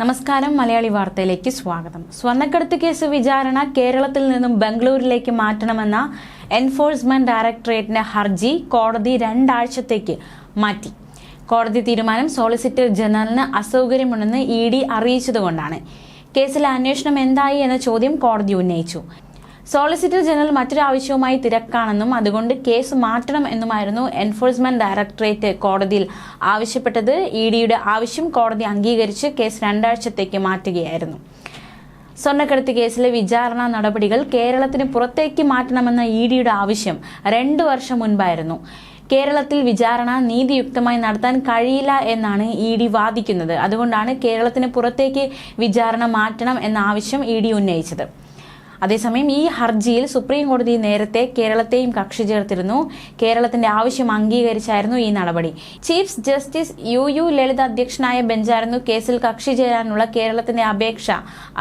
നമസ്കാരം മലയാളി വാർത്തയിലേക്ക് സ്വാഗതം. സ്വർണക്കടത്ത് കേസ് വിചാരണ കേരളത്തിൽ നിന്നും ബംഗളൂരിലേക്ക് മാറ്റണമെന്ന എൻഫോഴ്സ്മെന്റ് ഡയറക്ടറേറ്റിന്റെ ഹർജി കോടതി രണ്ടാഴ്ചത്തേക്ക് മാറ്റി. കോടതി തീരുമാനം സോളിസിറ്റർ ജനറലിന് അസൗകര്യമുണ്ടെന്ന് ഇ ഡി അറിയിച്ചതുകൊണ്ടാണ്. കേസിലെ അന്വേഷണം എന്തായി എന്ന ചോദ്യം കോടതി ഉന്നയിച്ചു. സോളിസിറ്റർ ജനറൽ മറ്റൊരു ആവശ്യവുമായി തിരക്കാണെന്നും അതുകൊണ്ട് കേസ് മാറ്റണം എന്നുമായിരുന്നു എൻഫോഴ്സ്മെന്റ് ഡയറക്ടറേറ്റ് കോടതിയിൽ ആവശ്യപ്പെട്ടത്. ഇ ഡിയുടെ ആവശ്യം കോടതി അംഗീകരിച്ച് കേസ് രണ്ടാഴ്ചത്തേക്ക് മാറ്റുകയായിരുന്നു. സ്വർണക്കടത്ത് കേസിലെ വിചാരണ നടപടികൾ കേരളത്തിന് പുറത്തേക്ക് മാറ്റണമെന്ന ഇ ഡിയുടെ ആവശ്യം രണ്ടു വർഷം മുൻപായിരുന്നു. കേരളത്തിൽ വിചാരണ നീതിയുക്തമായി നടത്താൻ കഴിയില്ല എന്നാണ് ഇ ഡി വാദിക്കുന്നത്. അതുകൊണ്ടാണ് കേരളത്തിന് പുറത്തേക്ക് വിചാരണ മാറ്റണം എന്ന ആവശ്യം ഇ ഡി ഉന്നയിച്ചത്. അതേസമയം ഈ ഹർജിയിൽ സുപ്രീം കോടതി നേരത്തെ കേരളത്തെയും കക്ഷി ചേർത്തിരുന്നു. കേരളത്തിന്റെ ആവശ്യം അംഗീകരിച്ചായിരുന്നു ഈ നടപടി. Chief justice U U Lalit അധ്യക്ഷനായ ബെഞ്ചായിരുന്നു കേസിൽ കക്ഷി ചേരാനുള്ള കേരളത്തിന്റെ അപേക്ഷ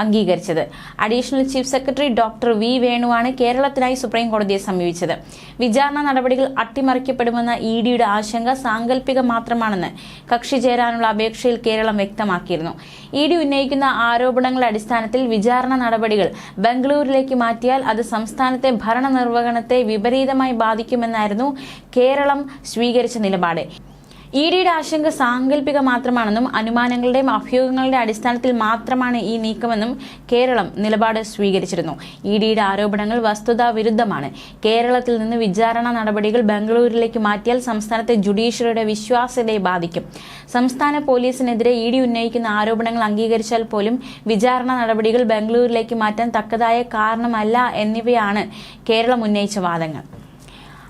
അംഗീകരിച്ചത്. Additional chief secretary doctor V വേണുവാണ് കേരളത്തിനായി സുപ്രീം കോടതിയെ സമീപിച്ചത്. വിചാരണ നടപടികൾ അട്ടിമറിക്കപ്പെടുമെന്ന ഇ ഡിയുടെ ആശങ്ക സാങ്കല്പിക മാത്രമാണെന്ന് കക്ഷി ചേരാനുള്ള അപേക്ഷയിൽ കേരളം വ്യക്തമാക്കിയിരുന്നു. ഇ ഡി ഉന്നയിക്കുന്ന ആരോപണങ്ങളുടെ അടിസ്ഥാനത്തിൽ വിചാരണ നടപടികൾ ബംഗളൂരിലേക്ക് മാറ്റിയാൽ അത് സംസ്ഥാനത്തെ ഭരണനിർവഹണത്തെ വിപരീതമായി ബാധിക്കുമെന്നായിരുന്നു കേരളം സ്വീകരിച്ച നിലപാട്. ഇ ഡിയുടെ ആശങ്ക സാങ്കല്പിക മാത്രമാണെന്നും അനുമാനങ്ങളുടെയും അഭ്യൂഹങ്ങളുടെ അടിസ്ഥാനത്തിൽ മാത്രമാണ് ഈ നീക്കമെന്നും കേരളം നിലപാട് സ്വീകരിച്ചിരുന്നു. ഇ ഡിയുടെ ആരോപണങ്ങൾ വസ്തുതാ വിരുദ്ധമാണ്. കേരളത്തിൽ നിന്ന് വിചാരണ നടപടികൾ ബംഗളൂരിലേക്ക് മാറ്റിയാൽ സംസ്ഥാനത്തെ ജുഡീഷ്യറിയുടെ വിശ്വാസ്യതയെ ബാധിക്കും. സംസ്ഥാന പോലീസിനെതിരെ ഇ ഡി ഉന്നയിക്കുന്ന ആരോപണങ്ങൾ അംഗീകരിച്ചാൽ പോലും വിചാരണ നടപടികൾ ബംഗളൂരിലേക്ക് മാറ്റാൻ തക്കതായ കാരണമല്ല എന്നിവയാണ് കേരളം ഉന്നയിച്ച വാദങ്ങൾ.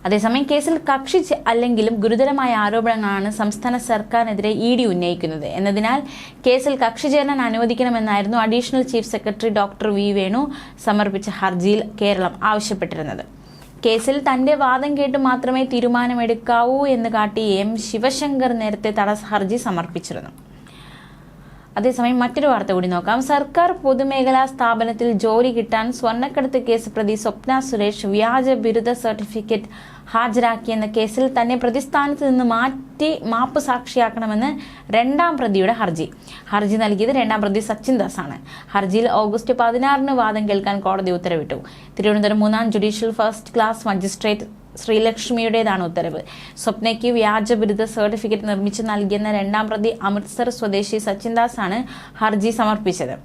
അതേസമയം കേസിൽ കക്ഷി അല്ലെങ്കിലും ഗുരുതരമായ ആരോപണങ്ങളാണ് സംസ്ഥാന സർക്കാരിനെതിരെ ഇ ഡി ഉന്നയിക്കുന്നത്. എന്നതിനാൽ കേസിൽ കക്ഷി ചേരാൻ അനുവദിക്കണമെന്നായിരുന്നു additional chief secretary doctor V Venu സമർപ്പിച്ച ഹർജിയിൽ കേരളം ആവശ്യപ്പെട്ടിരുന്നത്. കേസിൽ തന്റെ വാദം കേട്ട് മാത്രമേ തീരുമാനമെടുക്കാവൂ എന്ന് കാട്ടി എം ശിവശങ്കർ നേരത്തെ തടസ്സ ഹർജി സമർപ്പിച്ചിരുന്നു. അതേസമയം മറ്റൊരു വാർത്ത കൂടി നോക്കാം. സർക്കാർ പൊതുമേഖലാ സ്ഥാപനത്തിൽ ജോലി കിട്ടാൻ സ്വർണക്കടത്ത് കേസ് പ്രതി സ്വപ്ന സുരേഷ് വ്യാജ ബിരുദ സർട്ടിഫിക്കറ്റ് ഹാജരാക്കിയെന്ന കേസിൽ തന്നെ പ്രതിസ്ഥാനത്ത് നിന്ന് മാറ്റി മാപ്പ് സാക്ഷിയാക്കണമെന്ന് രണ്ടാം പ്രതിയുടെ ഹർജി. ഹർജി നൽകിയത് രണ്ടാം പ്രതി സച്ചിൻ ദാസ് ആണ് ഹർജിയിൽ ഓഗസ്റ്റ് പതിനാറിന് വാദം കേൾക്കാൻ കോടതി ഉത്തരവിട്ടു. തിരുവനന്തപുരം മൂന്നാം ജുഡീഷ്യൽ ഫസ്റ്റ് ക്ലാസ് മജിസ്ട്രേറ്റ് ശ്രീലക്ഷ്മിയുടേതാണ് ഉത്തരവ്. സ്വപ്നയ്ക്ക് വ്യാജ ബിരുദ സർട്ടിഫിക്കറ്റ് നിർമ്മിച്ച് നൽകിയെന്ന രണ്ടാം പ്രതി അമൃത്സർ സ്വദേശി സച്ചിൻ ദാസ് ആണ് ഹർജി സമർപ്പിച്ചത്.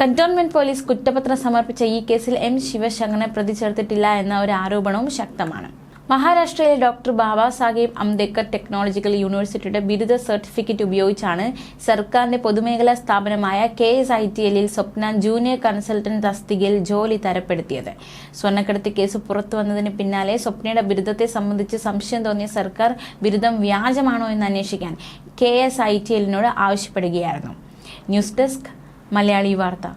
കന്റോൺമെന്റ് പോലീസ് കുറ്റപത്രം സമർപ്പിച്ച ഈ കേസിൽ എം ശിവശങ്കറിനെ പ്രതി ചേർത്തിട്ടില്ല എന്ന ഒരു ആരോപണവും ശക്തമാണ്. മഹാരാഷ്ട്രയിലെ ഡോക്ടർ ബാബാ സാഹേബ് അംബേദ്കർ ടെക്നോളജിക്കൽ യൂണിവേഴ്സിറ്റിയുടെ ബിരുദ സർട്ടിഫിക്കറ്റ് ഉപയോഗിച്ചാണ് സർക്കാരിന്റെ പൊതുമേഖലാ സ്ഥാപനമായ കെ എസ് ഐ ടി എല്ലിൽ സ്വപ്ന ജൂനിയർ കൺസൾട്ടന്റ് തസ്തികയിൽ ജോലി തരപ്പെടുത്തിയത്. സ്വർണക്കടത്ത് കേസ് പുറത്തു വന്നതിന് പിന്നാലെ സ്വപ്നയുടെ ബിരുദത്തെ സംബന്ധിച്ച് സംശയം തോന്നിയ സർക്കാർ ബിരുദം വ്യാജമാണോ എന്ന് അന്വേഷിക്കാൻ കെ എസ് ഐ ടി എല്ലിനോട് ആവശ്യപ്പെടുകയായിരുന്നു. ന്യൂസ് ഡെസ്ക് മലയാളി വാർത്ത.